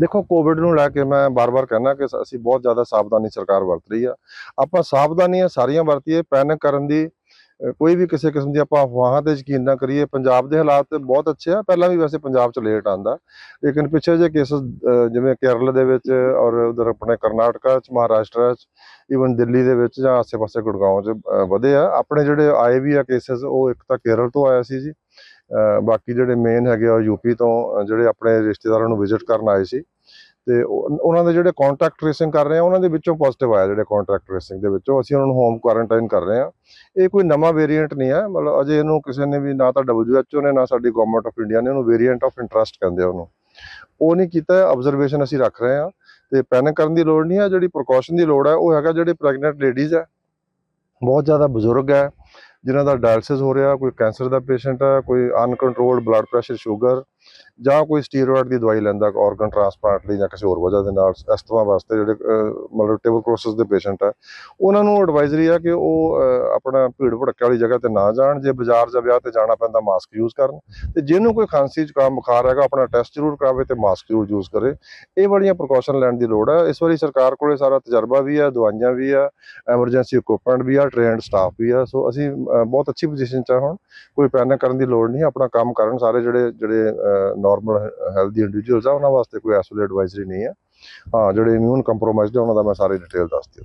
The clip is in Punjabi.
ਦੇਖੋ ਕੋਵਿਡ ਨੂੰ ਲੈ ਕੇ ਮੈਂ ਬਾਰ-ਬਾਰ ਕਹਿਣਾ ਕਿ ਅਸੀਂ ਬਹੁਤ ਜ਼ਿਆਦਾ ਸਾਵਧਾਨੀ ਸਰਕਾਰ ਵਰਤ ਰਹੀ ਆ। ਆਪਾਂ ਸਾਵਧਾਨੀਆਂ ਸਾਰੀਆਂ ਵਰਤੀਏ ਪੈਨਿਕ ਕਰਨ ਦੀ ਕੋਈ ਵੀ ਕਿਸੇ ਕਿਸਮ ਦੀ ਆਪਾਂ ਅਫਵਾਹਾਂ ਤੇ ਯਕੀਨ ਨਾ ਕਰੀਏ। ਪੰਜਾਬ ਦੇ ਹਾਲਾਤ ਬਹੁਤ ਅੱਛੇ ਆ। ਪਹਿਲਾਂ ਵੀ ਵੈਸੇ ਪੰਜਾਬ ਚ ਲੇਟ ਆਂਦਾ। ਲੇਕਿਨ ਪਿੱਛੇ ਜੇ ਕੇਸਸ ਜਿਵੇਂ ਕੇਰਲ ਦੇ ਵਿੱਚ ਔਰ ਉਧਰ ਆਪਣੇ ਕਰਨਾਟਕਾ ਚ, ਮਹਾਰਾਸ਼ਟਰ ਚ ਈਵਨ ਦਿੱਲੀ ਦੇ ਵਿੱਚ ਜਾਂ ਆਸੇ-ਪਾਸੇ ਗੁੜਗਾਉਂ ਚ ਵਧੇ ਆ। ਆਪਣੇ ਜਿਹੜੇ ਆਏ ਵੀ ਆ ਕੇਸਸ ਉਹ ਇੱਕ ਤਾਂ ਕੇਰਲ ਤੋਂ ਆਇਆ ਸੀ ਜੀ। ਬਾਕੀ ਜਿਹੜੇ ਮੇਨ ਹੈਗੇ ਆ ਯੂਪੀ ਤੋਂ ਜਿਹੜੇ ਆਪਣੇ ਰਿਸ਼ਤੇਦਾਰਾਂ ਨੂੰ ਵਿਜ਼ਿਟ ਕਰਨ ਆਏ ਸੀ। ਤੇ ਉਹਨਾਂ ਦੇ ਜਿਹੜੇ ਕੰਟੈਕਟ ਟ੍ਰੇਸਿੰਗ ਕਰ ਰਹੇ ਆ, ਉਹਨਾਂ ਦੇ ਵਿੱਚੋਂ ਪੋਜ਼ਿਟਿਵ ਆਇਆ ਜਿਹੜੇ ਕੰਟੈਕਟ ਟ੍ਰੇਸਿੰਗ ਦੇ ਵਿੱਚੋਂ। ਅਸੀਂ ਉਹਨਾਂ ਨੂੰ ਹੋਮ ਕੁਆਰੰਟਾਈਨ ਕਰ ਰਹੇ ਆ। ਇਹ ਕੋਈ ਨਵਾਂ ਵੇਰੀਐਂਟ ਨਹੀਂ ਹੈ ਮਤਲਬ ਅਜੇ ਇਹਨੂੰ ਕਿਸੇ ਨੇ ਵੀ ਨਾ ਤਾਂ WHO ਨੇ, ਨਾ ਸਾਡੀ ਗਵਰਨਮੈਂਟ ਆਫ ਇੰਡੀਆ ਨੇ ਉਹਨੂੰ ਵੇਰੀਐਂਟ ਆਫ ਇੰਟਰਸਟ ਕਹਿੰਦੇ ਆ ਉਹਨੂੰ। ਉਹ ਨਹੀਂ ਕੀਤਾ ਆਬਜ਼ਰਵੇਸ਼ਨ ਅਸੀਂ ਰੱਖ ਰਹੇ ਆ। ਤੇ ਪੈਨਿਕ ਕਰਨ ਦੀ ਲੋੜ ਨਹੀਂ ਹੈ ਜਿਹੜੀ ਪ੍ਰੀਕਾਸ਼ਨ ਦੀ ਲੋੜ ਹੈ ਉਹ ਹੈਗਾ ਜਿਹੜੇ ਪ੍ਰੈਗਨੈਂਟ ਲੇਡੀਜ਼ ਹੈ ਬਹੁਤ ਜ਼ਿਆਦਾ ਬਜ਼ੁਰਗ ਹੈ ਜਿਨ੍ਹਾਂ ਦਾ ਡਾਇਲਿਸਿਸ ਹੋ ਰਿਹਾ, ਕੋਈ ਕੈਂਸਰ ਦਾ ਪੇਸ਼ੈਂਟ ਹੈ, ਕੋਈ ਅਨਕੰਟਰੋਲਡ ਬਲੱਡ ਪ੍ਰੈਸ਼ਰ ਸ਼ੂਗਰ ਜਾਂ ਕੋਈ ਸਟੀਰੋਇਡ ਦੀ ਦਵਾਈ ਲੈਂਦਾ ਆਰਗਨ ਟ੍ਰਾਂਸਪਲਾਂਟ ਲਈ ਜਾਂ ਕਿਸੇ ਹੋਰ ਵਜ੍ਹਾ ਦੇ ਨਾਲ ਅਸਥਮਾ ਵਾਸਤੇ ਜਿਹੜੇ ਅਹ, ਮਤਲਬ ਟਿਊਬਰਕਲੋਸਿਸ ਦੇ ਪੇਸ਼ੈਂਟ ਹੈ ਉਹਨਾਂ ਨੂੰ ਐਡਵਾਈਜ਼ਰੀ ਆ ਕਿ ਉਹ ਆਪਣਾ ਭੀੜ ਭੜੱਕੇ ਵਾਲੀ ਜਗ੍ਹਾ ਤੇ ਨਾ ਜਾਣ ਜੇ ਬਾਜ਼ਾਰ ਜਾਂ ਵਿਆਹ ਤੇ ਜਾਣਾ ਪੈਂਦਾ ਮਾਸਕ ਯੂਜ਼ ਕਰਨ ਤੇ ਜਿਹਨੂੰ ਕੋਈ ਖਾਂਸੀ ਜ਼ੁਕਾਮ ਬੁਖਾਰ ਹੈਗਾ ਆਪਣਾ ਟੈਸਟ ਜ਼ਰੂਰ ਕਰਾਵੇ ਤੇ ਮਾਸਕ ਜ਼ਰੂਰ ਯੂਜ਼ ਕਰੇ। ਇਹ ਬੜੀਆਂ ਪ੍ਰੀਕਾਸ਼ਨ ਲੈਣ ਦੀ ਲੋੜ ਹੈ ਇਸ ਵਾਰੀ ਸਰਕਾਰ ਕੋਲੇ ਸਾਰਾ ਤਜਰਬਾ ਵੀ ਆ ਦਵਾਈਆਂ ਵੀ ਆ ਐਮਰਜੈਂਸੀ ਇਕਵਿਪਮੈਂਟ ਵੀ ਆ ਟ੍ਰੇਨਡ ਸਟਾਫ ਵੀ ਆ। ਸੋ ਅਸੀਂ ਬਹੁਤ ਅੱਛੀ ਪੋਜੀਸ਼ਨ 'ਚ ਆ ਹੁਣ। ਕੋਈ ਪੈਨਿਕ ਕਰਨ ਦੀ ਲੋੜ ਨਹੀਂ ਆਪਣਾ ਕੰਮ ਕਰਨ ਸਾਰੇ ਜਿਹੜੇ ਜਿਹੜੇ ਨਾਰਮਲ ਹੈਲਦੀ ਇੰਡੀਵਿਜੂਅਲਸ ਆ, ਉਹਨਾਂ ਵਾਸਤੇ ਕੋਈ ਐਸੋਲੇ ਐਡਵਾਈਜ਼ਰੀ ਨਹੀਂ ਆ। ਹਾਂ, ਜਿਹੜੇ ਇਮਿਊਨ ਕੰਪਰੋਮਾਈਜ਼ਡ ਆ, ਉਹਨਾਂ ਦਾ ਮੈਂ ਸਾਰੀ ਡਿਟੇਲ ਦੱਸ ਦਿਓ